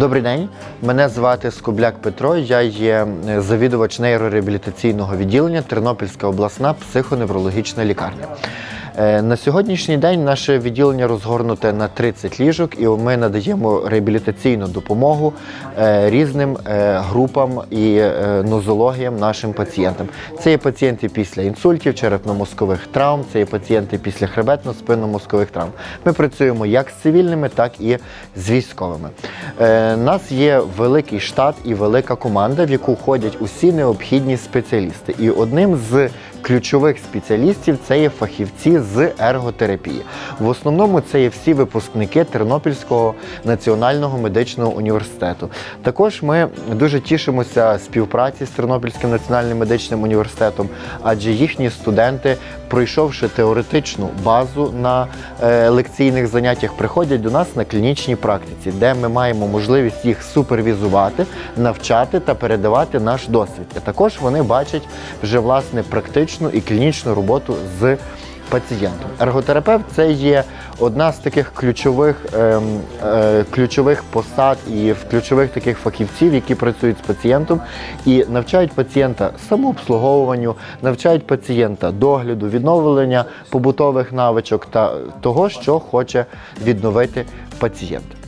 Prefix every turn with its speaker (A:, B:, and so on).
A: Добрий день, мене звати Скобляк Петро. Я є завідувач нейрореабілітаційного відділення Тернопільська обласна психоневрологічна лікарня. Е, На сьогоднішній день наше відділення розгорнуте на 30 ліжок, і ми надаємо реабілітаційну допомогу е, різним е, групам і нозологіям нашим пацієнтам. Це є пацієнти після інсультів, черепно-мозкових травм, це є пацієнти після хребетно-спинно-мозкових травм. Ми працюємо як з цивільними, так і з військовими. Е, нас є великий штат і велика команда, в яку входять усі необхідні спеціалісти. І одним з ключових спеціалістів це є фахівці з ерготерапії. В основному це є всі випускники Тернопільського національного медичного університету. Також ми дуже тішимося співпраці з Тернопільським національним медичним університетом, адже їхні студенти, пройшовши теоретичну базу на е, лекційних заняттях, приходять до нас на клінічній практиці, де ми маємо можливість їх супервізувати, навчати та передавати наш досвід. Також вони бачать вже власне практичну і клінічну роботу з пацієнтом. Ерготерапевт це є одна з таких ключових, ем, е, ключових посад і ключових таких фахівців, які працюють з пацієнтом і навчають пацієнта самообслуговуванню, навчають пацієнта догляду, відновлення побутових навичок та того, що хоче відновити пацієнт.